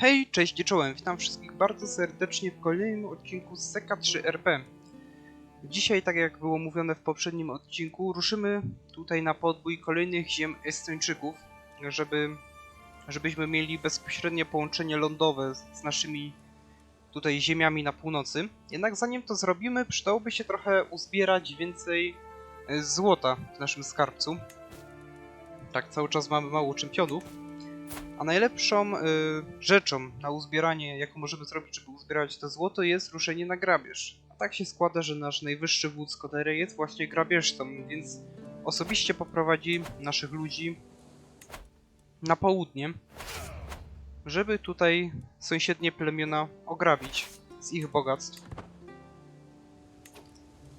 Hej, cześć i czołem, witam wszystkich bardzo serdecznie w kolejnym odcinku z SK3RP. Dzisiaj, tak jak było mówione w poprzednim odcinku, ruszymy tutaj na podbój kolejnych ziem Estończyków, żeby, żebyśmy mieli bezpośrednie połączenie lądowe z, z naszymi tutaj ziemiami na północy. Jednak zanim to zrobimy, przydałoby się trochę uzbierać więcej e, złota w naszym skarbcu. Tak, cały czas mamy mało czempionów. A najlepszą y, rzeczą na uzbieranie, jaką możemy zrobić, żeby uzbierać to złoto, jest ruszenie na grabież. A tak się składa, że nasz najwyższy wódz Kodery jest właśnie grabieżcą, więc osobiście poprowadzi naszych ludzi na południe, żeby tutaj sąsiednie plemiona ograbić z ich bogactw.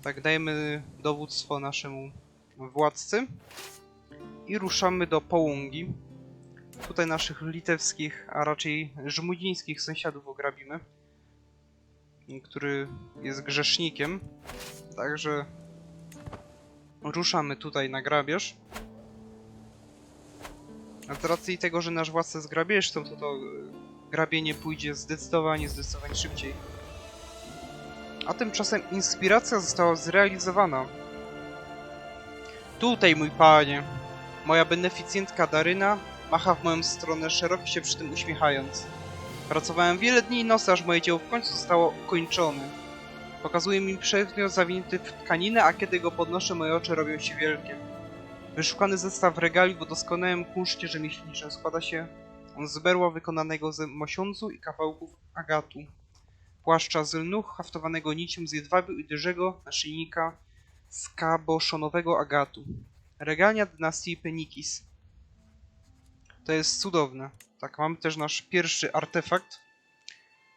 Tak, dajemy dowództwo naszemu władcy i ruszamy do Połągi, tutaj naszych litewskich, a raczej żmudzińskich sąsiadów ograbimy, który jest grzesznikiem. Także ruszamy tutaj na grabież. A z racji tego, że nasz władca jest grabieżcą, to to e, grabienie pójdzie zdecydowanie, zdecydowanie szybciej. A tymczasem inspiracja została zrealizowana. Tutaj, mój panie, moja beneficjentka Daryna Macha w moją stronę, szeroko się przy tym uśmiechając. Pracowałem wiele dni i nocy, aż moje dzieło w końcu zostało ukończone. Pokazuje mi przedmiot zawinięty w tkaninę, a kiedy go podnoszę, moje oczy robią się wielkie. Wyszukany zestaw regali w doskonałym kunszcie rzemieślniczym składa się on z berła wykonanego z mosiądzu i kawałków agatu. Płaszcza z lnu haftowanego nicią z jedwabiu i dyżego naszyjnika z kaboszonowego agatu. Regalia dynastii Penikis. To jest cudowne. Tak, mamy też nasz pierwszy artefakt.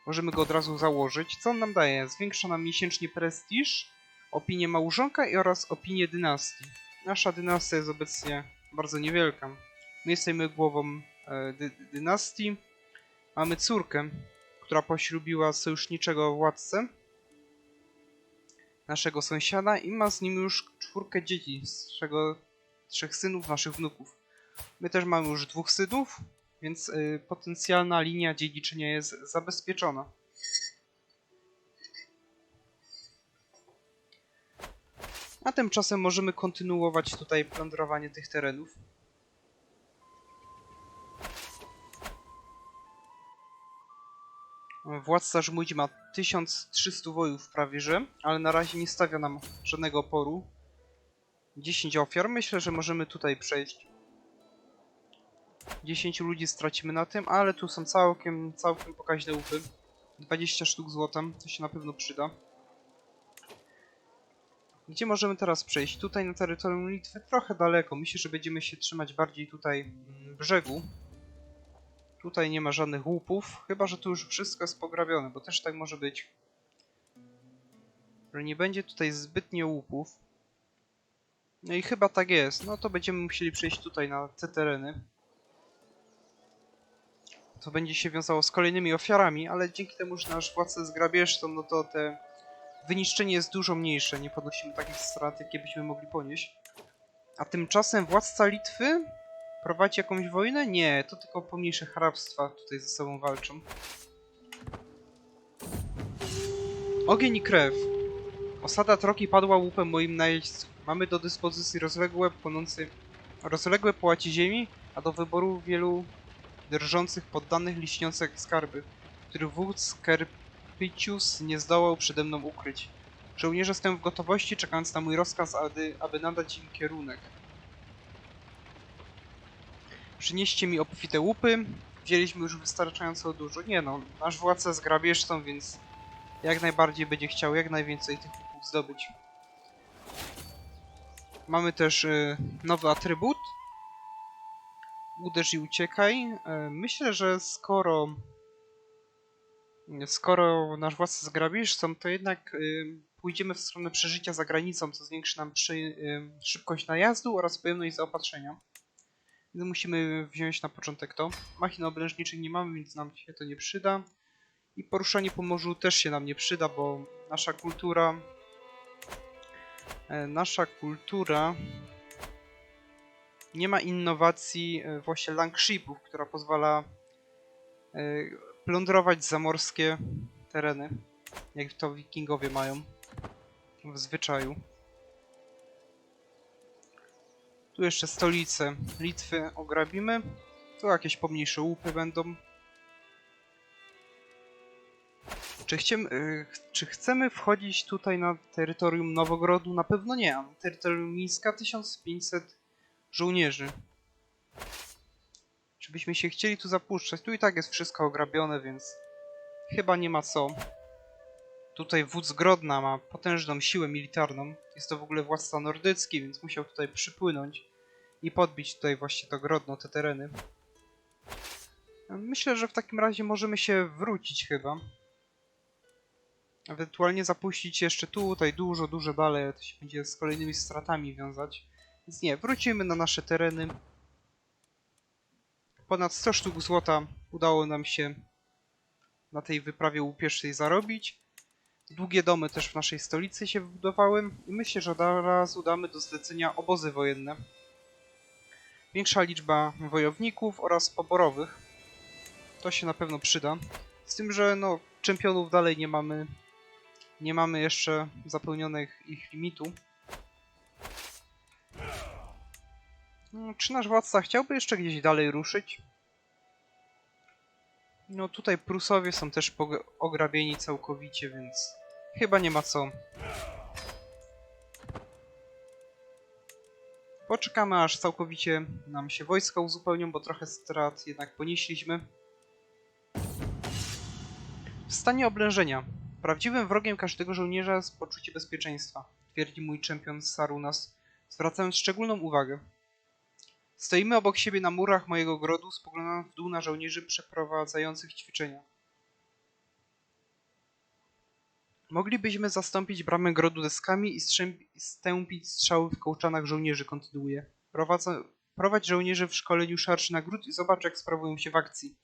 Możemy go od razu założyć. Co on nam daje? Zwiększa nam miesięcznie prestiż, opinię małżonka oraz opinię dynastii. Nasza dynastia jest obecnie bardzo niewielka. My jesteśmy głową e, dy dynastii. Mamy córkę, która poślubiła sojuszniczego władcę naszego sąsiada i ma z nim już czwórkę dzieci, z czego trzech synów, naszych wnuków. My też mamy już dwóch synów, więc y, potencjalna linia dziedziczenia jest zabezpieczona. A tymczasem możemy kontynuować tutaj plądrowanie tych terenów. Władca Żmudzi ma 1300 wojów prawie że, ale na razie nie stawia nam żadnego oporu. 10 ofiar. Myślę, że możemy tutaj przejść. 10 ludzi stracimy na tym, ale tu są całkiem, całkiem pokaźne łupy. 20 sztuk złotem, to się na pewno przyda. Gdzie możemy teraz przejść? Tutaj na terytorium Litwy trochę daleko. Myślę, że będziemy się trzymać bardziej tutaj mm, brzegu. Tutaj nie ma żadnych łupów, chyba że tu już wszystko jest pograbione, bo też tak może być. Że nie będzie tutaj zbytnio łupów. No i chyba tak jest. No to będziemy musieli przejść tutaj na te tereny. To będzie się wiązało z kolejnymi ofiarami, ale dzięki temu, że nasz władca jest grabieżcą, no to te wyniszczenie jest dużo mniejsze. Nie ponosimy takich strat, jakie byśmy mogli ponieść. A tymczasem władca Litwy prowadzi jakąś wojnę? Nie, to tylko pomniejsze hrabstwa tutaj ze sobą walczą. Ogień i krew. Osada Troki padła łupem moim najeźdźców. Mamy do dyspozycji rozległe, płonące, rozległe połacie ziemi, a do wyboru wielu drżących poddanych liśniących jak skarby, których wódz Kerpicius nie zdołał przede mną ukryć. Żołnierze stoją w gotowości, czekając na mój rozkaz, aby, aby nadać im kierunek. Przynieście mi obfite łupy. Wzięliśmy już wystarczająco dużo. Nie no, nasz władca jest grabieżcą, więc jak najbardziej będzie chciał jak najwięcej tych łupów zdobyć. Mamy też y, nowy atrybut. Uderz i uciekaj. Y, myślę, że skoro skoro nasz władca jest grabieżcą, to jednak y, pójdziemy w stronę przeżycia za granicą, co zwiększy nam przy, y, szybkość najazdu oraz pojemność zaopatrzenia. Więc musimy wziąć na początek to. Machin obręczniczych nie mamy, więc nam się to nie przyda. I poruszanie po morzu też się nam nie przyda, bo nasza kultura E, nasza kultura nie ma innowacji e, właśnie langshipów, która pozwala e, plądrować zamorskie tereny, jak to wikingowie mają w zwyczaju. Tu jeszcze stolice Litwy ograbimy. Tu jakieś pomniejsze łupy będą. Czy, chcemy, ch- czy chcemy wchodzić tutaj na terytorium Nowogrodu? Na pewno nie. Na terytorium Mińska 1500 żołnierzy. Czy byśmy się chcieli tu zapuszczać? Tu i tak jest wszystko ograbione, więc chyba nie ma co. Tutaj wódz Grodna ma potężną siłę militarną. Jest to w ogóle władca nordycki, więc musiał tutaj przypłynąć i podbić tutaj właśnie to Grodno, te tereny. Myślę, że w takim razie możemy się wrócić chyba. Ewentualnie zapuścić jeszcze tutaj dużo, dużo dalej, ale to się będzie z kolejnymi stratami wiązać. Więc nie, wrócimy na nasze tereny. Ponad 100 sztuk złota udało nam się na tej wyprawie łupieszczej zarobić. Długie domy też w naszej stolicy się wybudowały i myślę, że zaraz udamy do zlecenia obozy wojenne. Większa liczba wojowników oraz poborowych. To się na pewno przyda. Z tym, że no, czempionów dalej nie mamy. Nie mamy jeszcze zapełnionych ich limitu. No, czy nasz władca chciałby jeszcze gdzieś dalej ruszyć? No tutaj Prusowie są też ograbieni całkowicie, więc chyba nie ma co. Poczekamy aż całkowicie nam się wojska uzupełnią, bo trochę strat jednak ponieśliśmy. W stanie oblężenia. Prawdziwym wrogiem każdego żołnierza jest poczucie bezpieczeństwa, twierdzi mój czempion Sarunas, zwracając szczególną uwagę. Stoimy obok siebie na murach mojego grodu, spoglądam w dół na żołnierzy przeprowadzających ćwiczenia. Moglibyśmy zastąpić bramę grodu deskami i, stępić strzały w kołczanach żołnierzy, kontynuuje. Prowadź żołnierzy w szkoleniu szarszy nagród i zobacz, jak sprawują się w akcji.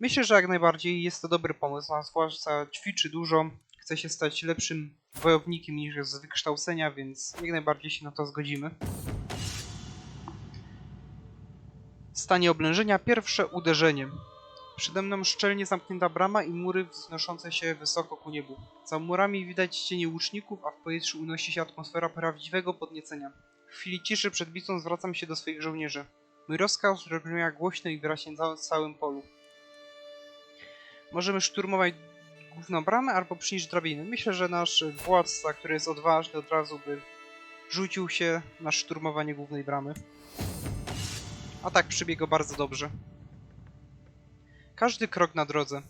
Myślę, że jak najbardziej jest to dobry pomysł. Nasz władca ćwiczy dużo, chce się stać lepszym wojownikiem niż jest z wykształcenia, więc jak najbardziej się na to zgodzimy. Stanie oblężenia pierwsze uderzenie. Przede mną szczelnie zamknięta brama i mury wznoszące się wysoko ku niebu. Za murami widać cienie łuczników, a w powietrzu unosi się atmosfera prawdziwego podniecenia. W chwili ciszy przed bitwą zwracam się do swoich żołnierzy. Mój rozkaz brzmiał głośno i wyraźnie na całym polu. Możemy szturmować główną bramę albo przynieść drabiny. Myślę, że nasz władca, który jest odważny, od razu by rzucił się na szturmowanie głównej bramy. A tak przebiega bardzo dobrze. Każdy krok na drodze.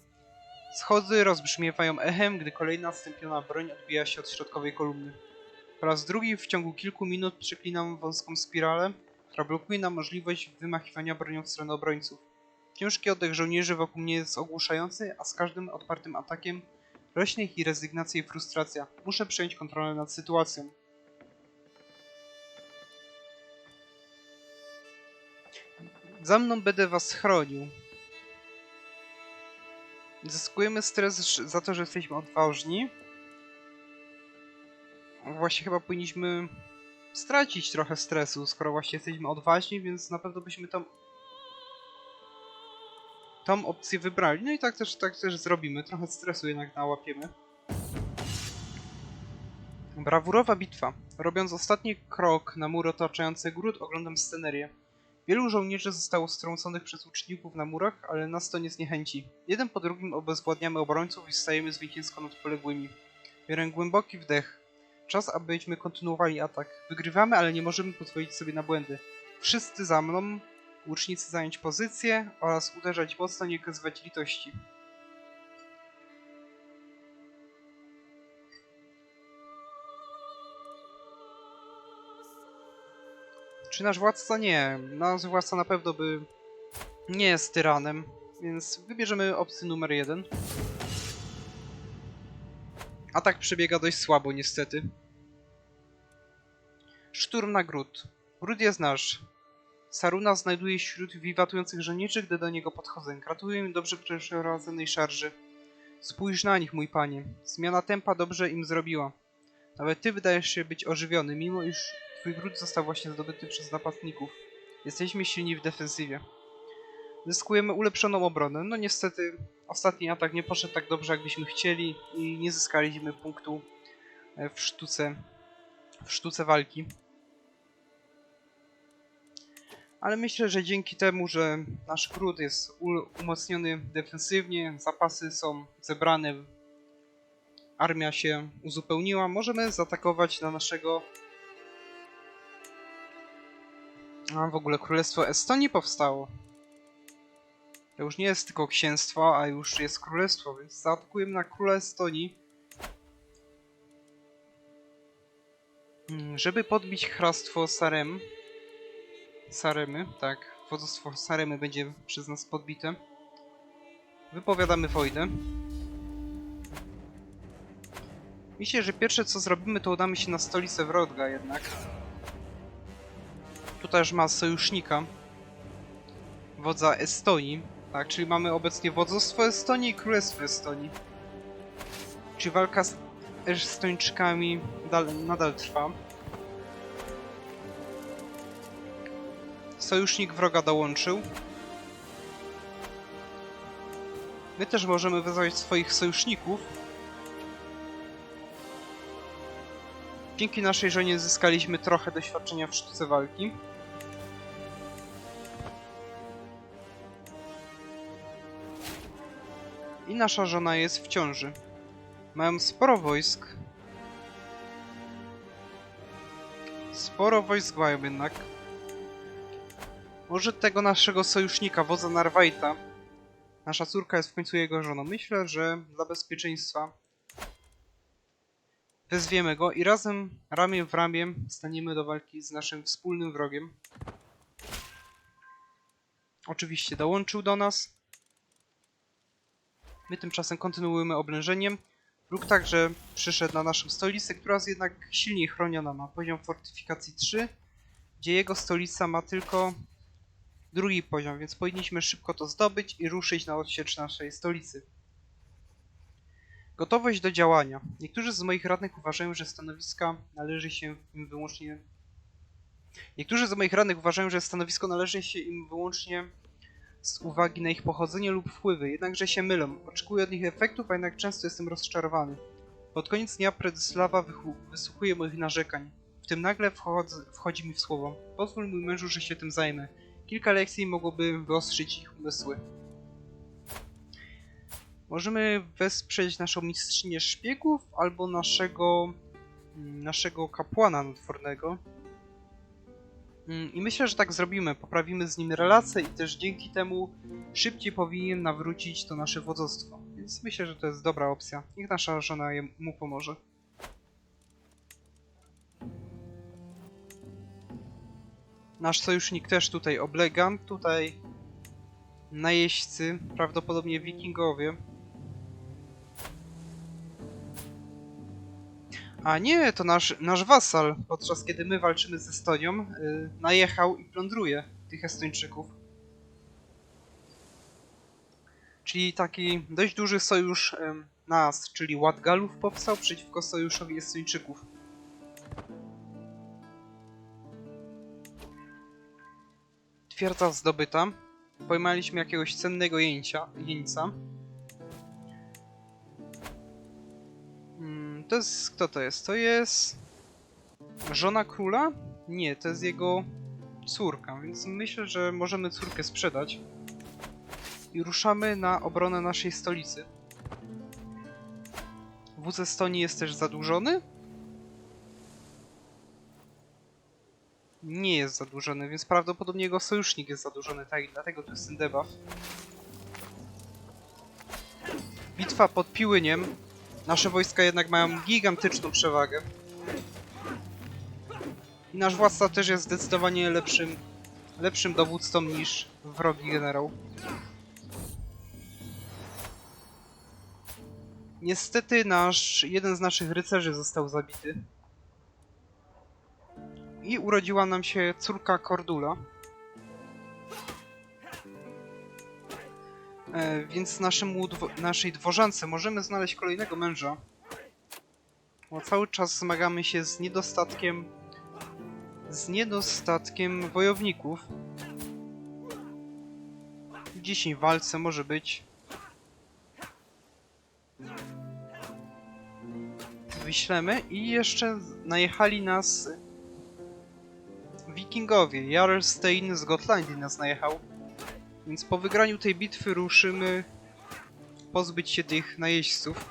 Schody rozbrzmiewają echem, gdy kolejna stępiona broń odbija się od środkowej kolumny. Po raz drugi w ciągu kilku minut przeklinam wąską spiralę, która blokuje nam możliwość wymachiwania bronią w stronę obrońców. Ciężki oddech żołnierzy wokół mnie jest ogłuszający, a z każdym odpartym atakiem rośnie ich rezygnacja i frustracja. Muszę przejąć kontrolę nad sytuacją. Za mną będę was chronił. Zyskujemy stres za to, że jesteśmy odważni. Właśnie chyba powinniśmy stracić trochę stresu, skoro właśnie jesteśmy odważni, więc na pewno byśmy tą tą opcję wybrali. No i tak też, tak też zrobimy. Trochę stresu jednak nałapiemy. Brawurowa bitwa. Robiąc ostatni krok na mur otaczający gród, oglądam scenerię. Wielu żołnierzy zostało strąconych przez łuczników na murach, ale nas to nie zniechęci. Jeden po drugim obezwładniamy obrońców i stajemy zwycięsko nad poległymi. Biorę głęboki wdech. Czas, abyśmy kontynuowali atak. Wygrywamy, ale nie możemy pozwolić sobie na błędy. Wszyscy za mną, łucznicy zająć pozycję oraz uderzać mocno, nie okazywać litości. Czy nasz władca? Nie. Nasz władca na pewno by nie jest tyranem, więc wybierzemy opcję numer jeden. Atak przebiega dość słabo, niestety. Szturm na gród. Gród jest nasz. Saruna znajduje się wśród wiwatujących żołnierzy, gdy do niego podchodzę. Gratuluję im dobrze przeprowadzonej szarży. Spójrz na nich, mój panie. Zmiana tempa dobrze im zrobiła. Nawet ty wydajesz się być ożywiony, mimo iż twój gród został właśnie zdobyty przez napastników. Jesteśmy silni w defensywie. zyskujemy ulepszoną obronę. No niestety ostatni atak nie poszedł tak dobrze, jakbyśmy chcieli i nie zyskaliśmy punktu e, w sztuce, w sztuce walki. Ale myślę, że dzięki temu, że nasz krót jest umocniony defensywnie, zapasy są zebrane, armia się uzupełniła, możemy zaatakować na naszego w ogóle Królestwo Estonii powstało. To już nie jest tylko księstwo, a już jest królestwo, więc zaatakujemy na króla Estonii. Mm, Żeby podbić hrabstwo Sarem. Saremy, tak. Wodzostwo Saremy będzie przez nas podbite. Wypowiadamy wojnę. Myślę, że pierwsze co zrobimy to udamy się na stolicę Wrodga jednak. Tutaj już ma sojusznika. Wodza Estonii. Tak, czyli mamy obecnie wodzostwo Estonii i Królestwo Estonii. Czy walka z Estończykami dal, nadal trwa? Sojusznik wroga dołączył. My też możemy wezwać swoich sojuszników. Dzięki naszej żonie zyskaliśmy trochę doświadczenia w sztuce walki. I nasza żona jest w ciąży. Mają sporo wojsk. Sporo wojsk mają jednak. Może tego naszego sojusznika, wodza Narwajta. Nasza córka jest w końcu jego żoną. Myślę, że dla bezpieczeństwa wezwiemy go i razem, ramię w ramię, staniemy do walki z naszym wspólnym wrogiem. Oczywiście dołączył do nas. My tymczasem kontynuujemy oblężeniem. Wróg także przyszedł na naszą stolicę, która jest jednak silniej chroniona. Ma poziom fortyfikacji 3, gdzie jego stolica ma tylko drugi poziom, więc powinniśmy szybko to zdobyć i ruszyć na odsiecz naszej stolicy. Gotowość do działania. Niektórzy z moich radnych uważają, że stanowiska należy się im wyłącznie. Niektórzy z moich radnych uważają, że stanowisko należy się im wyłącznie z uwagi na ich pochodzenie lub wpływy, jednakże się mylą. Oczekuję od nich efektów, a jednak często jestem rozczarowany. Pod koniec dnia Predyslawa wysłuchuje moich narzekań. W tym nagle wchodzę, wchodzi mi w słowo. Pozwól mój mężu, że się tym zajmę. Kilka lekcji mogłoby wyostrzyć ich umysły. Możemy wesprzeć naszą mistrzynię szpiegów albo naszego mm, naszego kapłana nadwornego. Mm, I myślę, że tak zrobimy. Poprawimy z nim relacje i też dzięki temu szybciej powinien nawrócić to nasze wodzostwo. Więc myślę, że to jest dobra opcja. Niech nasza żona mu pomoże. Nasz sojusznik też tutaj oblega. Tutaj najeźdźcy, prawdopodobnie wikingowie. A nie, to nasz, nasz wasal, podczas kiedy my walczymy z Estonią, yy, najechał i plądruje tych Estończyków. Czyli taki dość duży sojusz em, nas, czyli Ładgalów powstał przeciwko sojuszowi Estończyków. Twierdza zdobyta. Pojmaliśmy jakiegoś cennego jeńcia, jeńca. To jest... kto to jest? To jest... Żona króla? Nie, to jest jego córka, więc myślę, że możemy córkę sprzedać. I ruszamy na obronę naszej stolicy. Wódz Estonii jest też zadłużony? Nie jest zadłużony, więc prawdopodobnie jego sojusznik jest zadłużony, tak i dlatego tu jest ten debuff. Bitwa pod Piłyniem. Nasze wojska jednak mają gigantyczną przewagę. I nasz władca też jest zdecydowanie lepszym, lepszym dowódcą niż wrogi generał. Niestety nasz, jeden z naszych rycerzy został zabity. I urodziła nam się córka Cordula. E, więc naszemu dwo naszej dworzance możemy znaleźć kolejnego męża. Bo cały czas zmagamy się z niedostatkiem z niedostatkiem wojowników. punktów 10 w walce może być. Wyślemy i jeszcze najechali nas Wikingowie. Jarlstein z Gotlandii nas najechał. Więc po wygraniu tej bitwy ruszymy pozbyć się tych najeźdźców.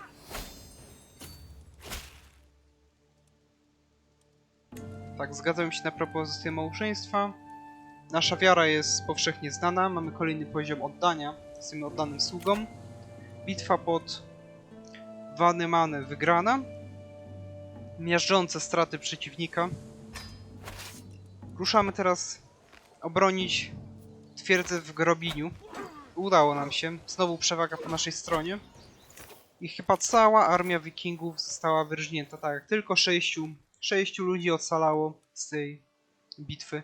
Tak, zgadzam się na propozycję małżeństwa. Nasza wiara jest powszechnie znana, mamy kolejny poziom oddania, jesteśmy oddanym sługom. Bitwa pod Vanemane wygrana. Miażdżące straty przeciwnika. Ruszamy teraz obronić twierdzę w Grobiniu. Udało nam się, znowu przewaga po naszej stronie. I chyba cała armia wikingów została wyrżnięta, tak, tylko sześciu, sześciu ludzi ocalało z tej bitwy.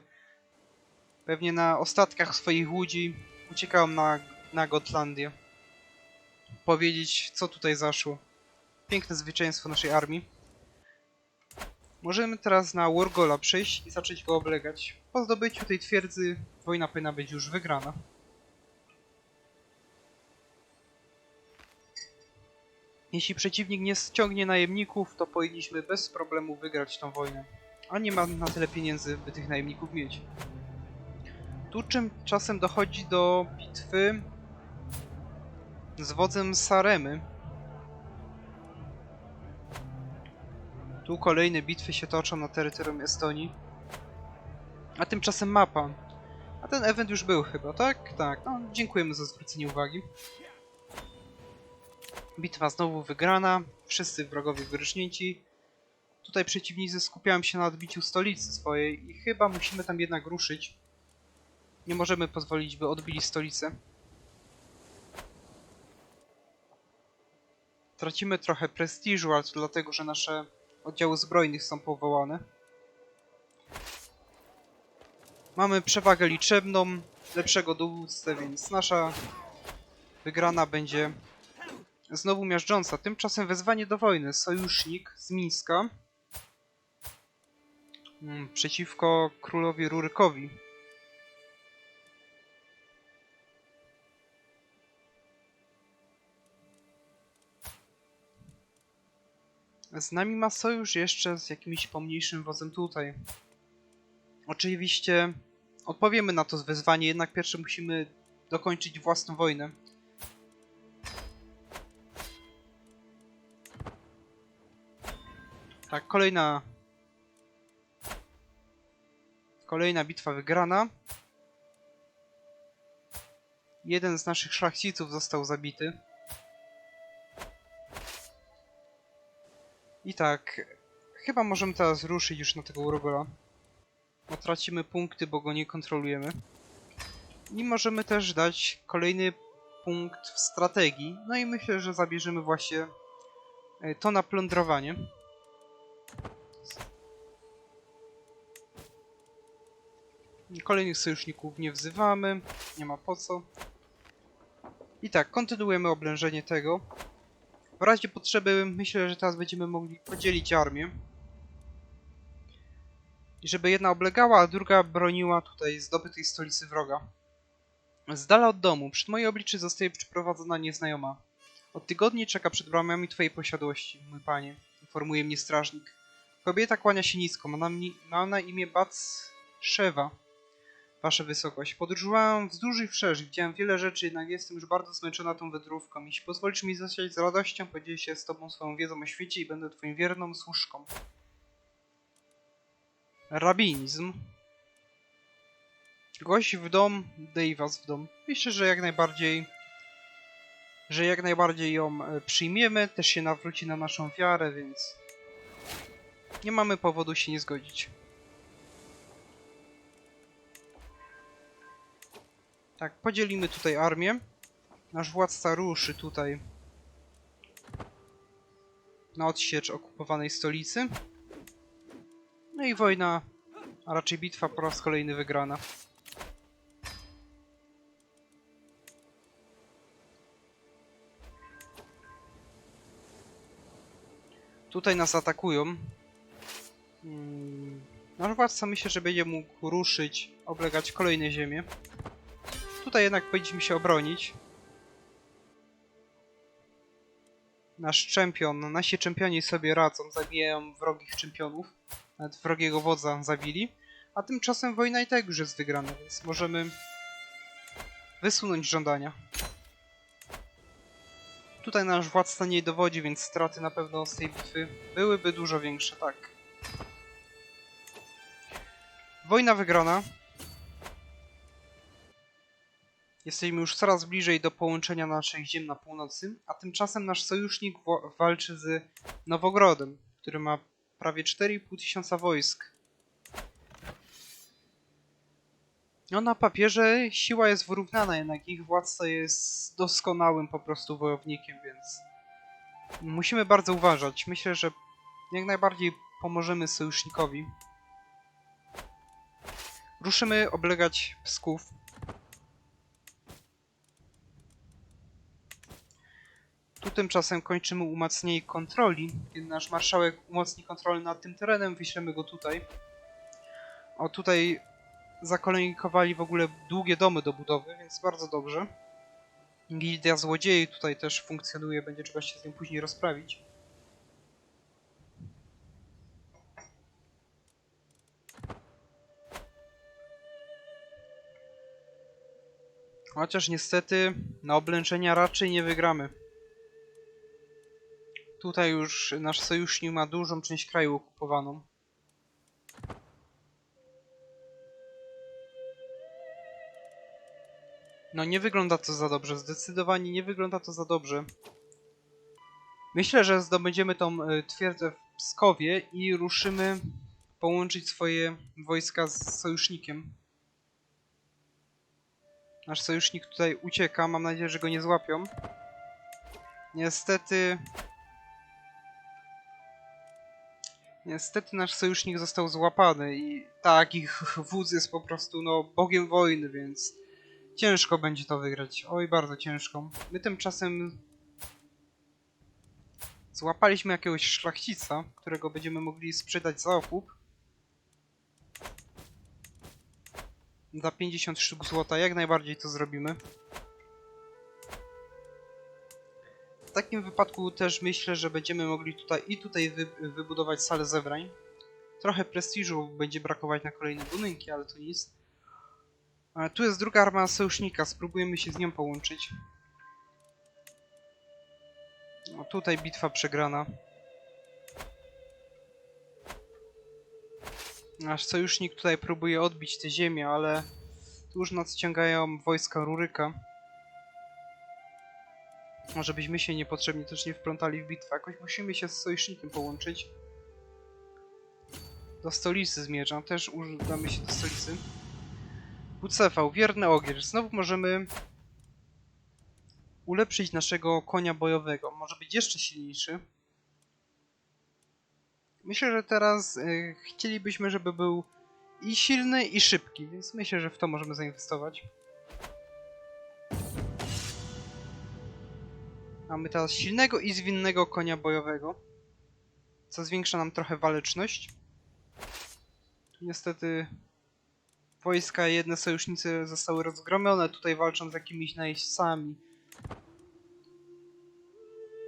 Pewnie na ostatkach swoich łudzi uciekałem na, na Gotlandię. Powiedzieć, co tutaj zaszło. Piękne zwycięstwo naszej armii. Możemy teraz na Wargola przejść i zacząć go oblegać. Po zdobyciu tej twierdzy wojna powinna być już wygrana. Jeśli przeciwnik nie ściągnie najemników, to powinniśmy bez problemu wygrać tą wojnę. A nie ma na tyle pieniędzy, by tych najemników mieć. Tu czasem dochodzi do bitwy z wodzem Saremy. Tu kolejne bitwy się toczą na terytorium Estonii. A tymczasem mapa. A ten event już był chyba, tak? Tak, no dziękujemy za zwrócenie uwagi. Bitwa znowu wygrana, wszyscy wrogowie wyrżnięci. Tutaj przeciwnicy skupiają się na odbiciu stolicy swojej i chyba musimy tam jednak ruszyć. Nie możemy pozwolić, by odbili stolicę. Tracimy trochę prestiżu, ale to dlatego, że nasze oddziały zbrojnych są powołane. Mamy przewagę liczebną, lepszego dowódcę, więc nasza wygrana będzie znowu miażdżąca. Tymczasem wezwanie do wojny. Sojusznik z Mińska mm, przeciwko królowi Rurykowi. Z nami ma sojusz jeszcze z jakimś pomniejszym wodzem tutaj. Oczywiście odpowiemy na to wezwanie, jednak pierwsze musimy dokończyć własną wojnę. Tak, kolejna... Kolejna bitwa wygrana. Jeden z naszych szlachciców został zabity. I tak, chyba możemy teraz ruszyć już na tego Urogola. Bo tracimy punkty, bo go nie kontrolujemy. I możemy też dać kolejny punkt w strategii. No i myślę, że zabierzemy właśnie e, to na plądrowanie. Kolejnych sojuszników nie wzywamy, nie ma po co. I tak, kontynuujemy oblężenie tego. W razie potrzeby myślę, że teraz będziemy mogli podzielić armię. I żeby jedna oblegała, a druga broniła tutaj zdobytej stolicy wroga. Z dala od domu, przed moje oblicze zostaje przyprowadzona nieznajoma. Od tygodni czeka przed bramami twojej posiadłości, mój panie, informuje mnie strażnik. Kobieta kłania się nisko, ma na, ma na imię Bac Szewa. Wasza wysokość, podróżowałem wzdłuż i wszerz, widziałem wiele rzeczy, jednak jestem już bardzo zmęczona tą wędrówką. Jeśli pozwolisz mi zostać z radością, podzielę się z tobą swoją wiedzą o świecie i będę twoją wierną służką. Rabinizm. Gość w dom, Dave'as w dom. Myślę, że jak najbardziej że jak najbardziej ją e, przyjmiemy, też się nawróci na naszą wiarę, więc nie mamy powodu się nie zgodzić. Tak, podzielimy tutaj armię. Nasz władca ruszy tutaj na odsiecz okupowanej stolicy. No i wojna, a raczej bitwa po raz kolejny wygrana. Tutaj nas atakują. Hmm. Nasz władca myślę, że będzie mógł ruszyć, oblegać kolejne ziemie. Tutaj jednak powinniśmy się obronić. Nasz czempion, nasi czempioni sobie radzą, zabijają wrogich czempionów. Nawet wrogiego wodza zabili. A tymczasem wojna i tak już jest wygrana, więc możemy wysunąć żądania. Tutaj nasz władca nie dowodzi, więc straty na pewno z tej bitwy byłyby dużo większe, tak. Wojna wygrana. Jesteśmy już coraz bliżej do połączenia naszych ziem na północy, a tymczasem nasz sojusznik walczy z Nowogrodem, który ma prawie 4,5 tysiąca wojsk. No na papierze siła jest wyrównana, jednak ich władca jest doskonałym po prostu wojownikiem, więc musimy bardzo uważać. Myślę, że jak najbardziej pomożemy sojusznikowi. Ruszymy oblegać Psków. Tymczasem kończymy umacnienie kontroli. Kiedy nasz marszałek umocni kontrolę nad tym terenem, wyślemy go tutaj. O, tutaj zakolonikowali w ogóle długie domy do budowy, więc bardzo dobrze. Gildia Złodziei tutaj też funkcjonuje, będzie trzeba się z nim później rozprawić. Chociaż niestety na oblęczenia raczej nie wygramy. Tutaj już nasz sojusznik ma dużą część kraju okupowaną. No nie wygląda to za dobrze, zdecydowanie nie wygląda to za dobrze. Myślę, że zdobędziemy tą y, twierdzę w Pskowie i ruszymy połączyć swoje wojska z sojusznikiem. Nasz sojusznik tutaj ucieka, mam nadzieję, że go nie złapią. Niestety... Niestety nasz sojusznik został złapany i tak, ich wódz jest po prostu no bogiem wojny, więc ciężko będzie to wygrać. Oj, bardzo ciężko. My tymczasem złapaliśmy jakiegoś szlachcica, którego będziemy mogli sprzedać za okup. Za 50 sztuk złota, jak najbardziej to zrobimy. Takim wypadku też myślę, że będziemy mogli tutaj i tutaj wy, wybudować salę zebrań. Trochę prestiżu będzie brakować na kolejne budynki, ale to nic. A tu jest druga armia sojusznika, spróbujemy się z nią połączyć. No tutaj bitwa przegrana. Nasz sojusznik tutaj próbuje odbić te ziemię, ale tu już nas ściągają wojska Ruryka. Może byśmy się niepotrzebnie też nie wplątali w bitwę. Jakoś musimy się z sojusznikiem połączyć. Do stolicy zmierzam. Też udamy się do stolicy. WCV, wierny ogier. Znowu możemy ulepszyć naszego konia bojowego. Może być jeszcze silniejszy. Myślę, że teraz y, chcielibyśmy, żeby był i silny, i szybki, więc myślę, że w to możemy zainwestować. Mamy teraz silnego i zwinnego konia bojowego, co zwiększa nam trochę waleczność. Niestety wojska jedne sojusznicy zostały rozgromione, tutaj walczą z jakimiś najeźdźcami.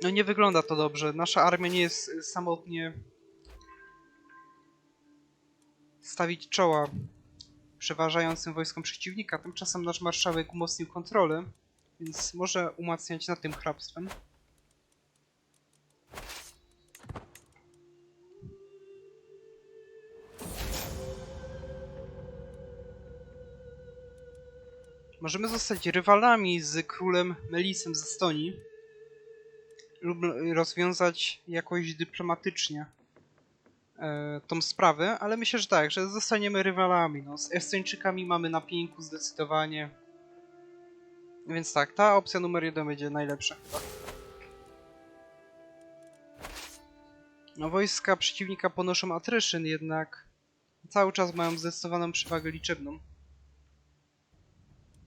No nie wygląda to dobrze. Nasza armia nie jest y, samotnie stawić czoła przeważającym wojskom przeciwnika. Tymczasem nasz marszałek umocnił kontrolę, więc może umacniać nad tym hrabstwem. Możemy zostać rywalami z królem Melisem z Estonii lub rozwiązać jakoś dyplomatycznie e, tą sprawę, ale myślę, że tak, że zostaniemy rywalami. No, z Estończykami mamy na pięku zdecydowanie. Więc tak, ta opcja numer jeden będzie najlepsza chyba. No, wojska przeciwnika ponoszą atryszyn, jednak cały czas mają zdecydowaną przewagę liczebną.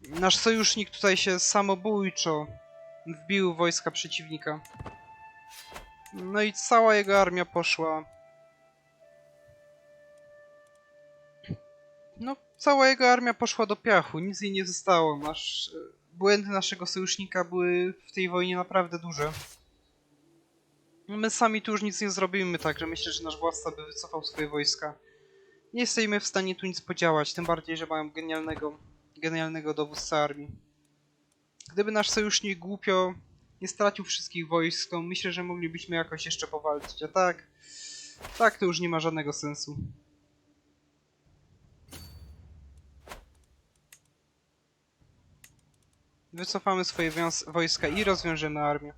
Nasz sojusznik tutaj się samobójczo wbił wojska przeciwnika. No i cała jego armia poszła. No, cała jego armia poszła do piachu, nic jej nie zostało. Nasz, e, błędy naszego sojusznika były w tej wojnie naprawdę duże. My sami tu już nic nie zrobimy, także myślę, że nasz władca by wycofał swoje wojska. Nie jesteśmy w stanie tu nic podziałać, tym bardziej, że mają genialnego, genialnego dowódcę armii. Gdyby nasz sojusznik głupio nie stracił wszystkich wojsk, to myślę, że moglibyśmy jakoś jeszcze powalczyć, a tak... Tak, to już nie ma żadnego sensu. Wycofamy swoje wojska i rozwiążemy armię.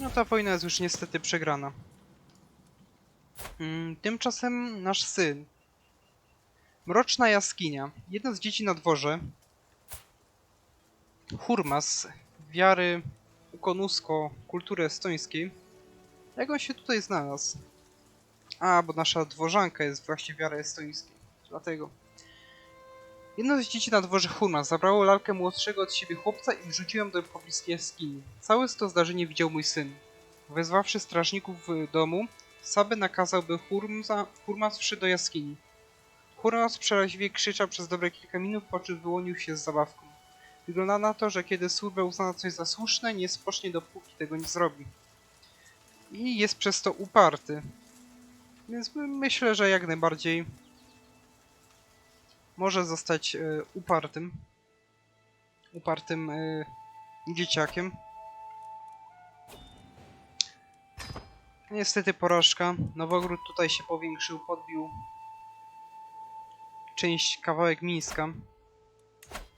No ta wojna jest już niestety przegrana. Mm, tymczasem nasz syn. Mroczna jaskinia. Jedno z dzieci na dworze. Hurmas. Wiary ukonusko kultury estońskiej. Jak on się tutaj znalazł? A, bo nasza dworzanka jest właśnie wiary estońskiej. Dlatego. Jedno z dzieci na dworze Hurma zabrało lalkę młodszego od siebie chłopca i wrzuciłem do pobliskiej jaskini. Całe to zdarzenie widział mój syn. Wezwawszy strażników w domu, Saby nakazał, by Hurmsa, Hurmas wszedł do jaskini. Hurmas przeraźliwie krzyczał przez dobre kilka minut, po czym wyłonił się z zabawką. Wygląda na to, że kiedy służba uzna coś za słuszne, nie spocznie dopóki tego nie zrobi. I jest przez to uparty. Więc my- myślę, że jak najbardziej może zostać e, upartym. Upartym e, dzieciakiem. Niestety porażka. Nowogród tutaj się powiększył, podbił część, kawałek Mińska.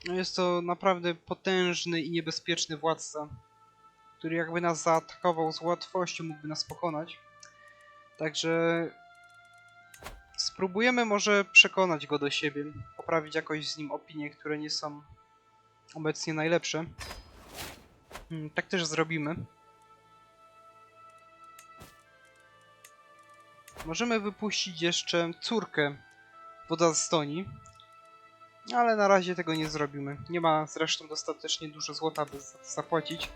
No jest to naprawdę potężny i niebezpieczny władca, który jakby nas zaatakował z łatwością, mógłby nas pokonać. Także spróbujemy może przekonać go do siebie, poprawić jakoś z nim opinie, które nie są obecnie najlepsze. Mm, Tak też zrobimy. Możemy wypuścić jeszcze córkę woda z Stoni, ale na razie tego nie zrobimy. Nie ma zresztą dostatecznie dużo złota, by zapłacić.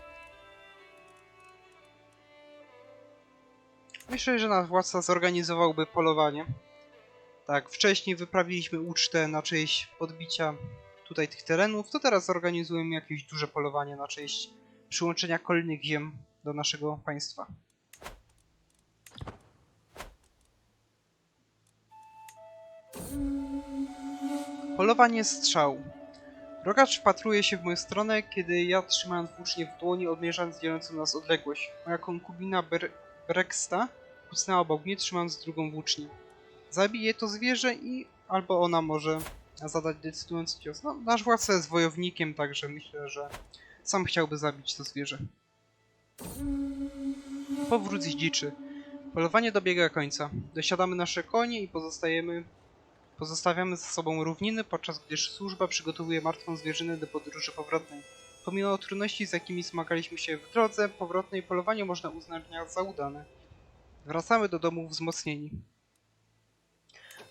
Myślę, że nasz władca zorganizowałby polowanie. Tak, wcześniej wyprawiliśmy ucztę na część podbicia tutaj tych terenów, to teraz zorganizujemy jakieś duże polowanie na część przyłączenia kolejnych ziem do naszego państwa. Polowanie strzał. Rogacz wpatruje się w moją stronę, kiedy ja trzymając włócznie w dłoni odmierzam dzielącą nas odległość. Moja konkubina Ber Breksta kucnęła obok mnie, trzymając drugą włócznię. Zabije to zwierzę i albo ona może zadać decydujący cios. No, nasz władca jest wojownikiem, także myślę, że sam chciałby zabić to zwierzę. Powrót z dziczy. Polowanie dobiega końca. Dosiadamy nasze konie i pozostajemy Pozostawiamy za sobą równiny, podczas gdyż służba przygotowuje martwą zwierzynę do podróży powrotnej. Pomimo trudności, z jakimi zmagaliśmy się w drodze powrotnej, polowanie można uznać za udane. Wracamy do domu wzmocnieni.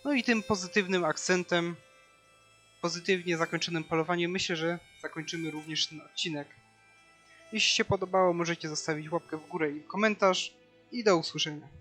No i tym pozytywnym akcentem, pozytywnie zakończonym polowaniem, myślę, że zakończymy również ten odcinek. Jeśli się podobało, możecie zostawić łapkę w górę i komentarz. I do usłyszenia.